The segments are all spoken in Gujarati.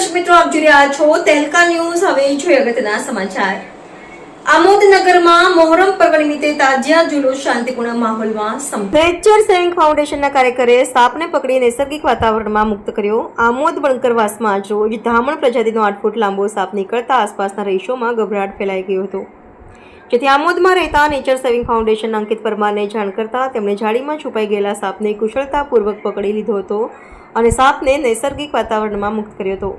દર્શક મિત્રો આપ જોઈ રહ્યા છો તેલકા ન્યૂઝ. હવે જોઈએ અગત્યના સમાચાર. આમોદ નગરમાં મોહરમ પર્વ નિમિત્તે તાજિયા જુલુસ શાંતિપૂર્ણ માહોલમાં નેચર સેવિંગ ફાઉન્ડેશનના કાર્યકરે સાપને પકડી નૈસર્ગિક વાતાવરણમાં મુક્ત કર્યો. આમોદ બણકરવાસમાં આજ. રોજ ધામણ પ્રજાતિનો આઠ ફૂટ લાંબો સાપ નીકળતા આસપાસના રહીશોમાં ગભરાટ ફેલાઈ ગયો હતો. જેથી આમોદમાં રહેતા નેચર સેવિંગ ફાઉન્ડેશન અંકિત પરમારને જાણ કરતા તેમણે જાળીમાં છુપાઈ ગયેલા સાપને કુશળતાપૂર્વક પકડી લીધો હતો અને સાપને નૈસર્ગિક વાતાવરણમાં મુક્ત કર્યો હતો.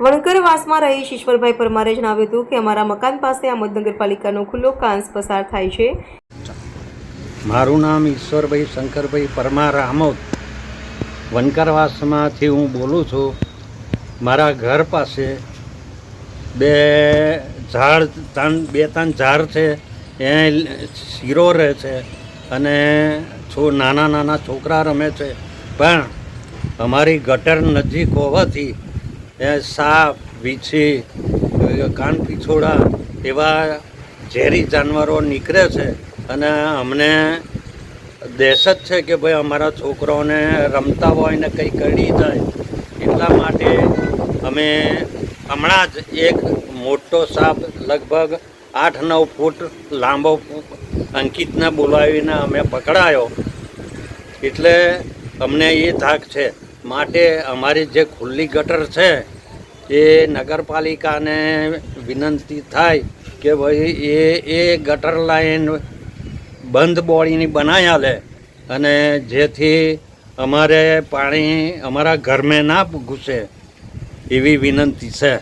વણકરવાસમાં રહી ઈશ્વરભાઈ પરમારે જણાવ્યું હતું કે અમારા મકાન પાસે આમોદ નગરપાલિકાનો ખુલ્લો કાંસ પસાર થાય છે. મારું નામ ઈશ્વરભાઈ શંકરભાઈ પરમાર આમોદ. વનકરવાસમાંથી હું બોલું છું. મારા ઘર પાસે બે ઝાડ, ત્રણ, બે, ત્રણ ઝાડ છે. એ શીરો રહે છે અને છો નાના નાના છોકરા રમે છે. પણ અમારી ગટર નજીક હોવાથી સાપ, વીછી કાન પીછોડા એવા ઝેરી જાનવરો નીકળે છે અને અમને દહેશત છે કે ભાઈ અમારા છોકરાઓને રમતા હોય ને કંઈ કરી જાય એટલા માટે અમે હમણાં જ એક મોટો સાપ લગભગ આઠ નવ ફૂટ લાંબો અંકિતને બોલાવીને અમે પકડાયો. એટલે અમને એ થાક છે. માટે અમારી જે ખુલ્લી ગટર છે એ નગરપાલિકાને વિનંતી થાય કે ભાઈ, એ એ ગટર લાઈન બંધ બોડીની બનાવી આલે અને જેથી અમારે પાણી અમારા ઘરમાં ના ઘૂસે એવી વિનંતી છે.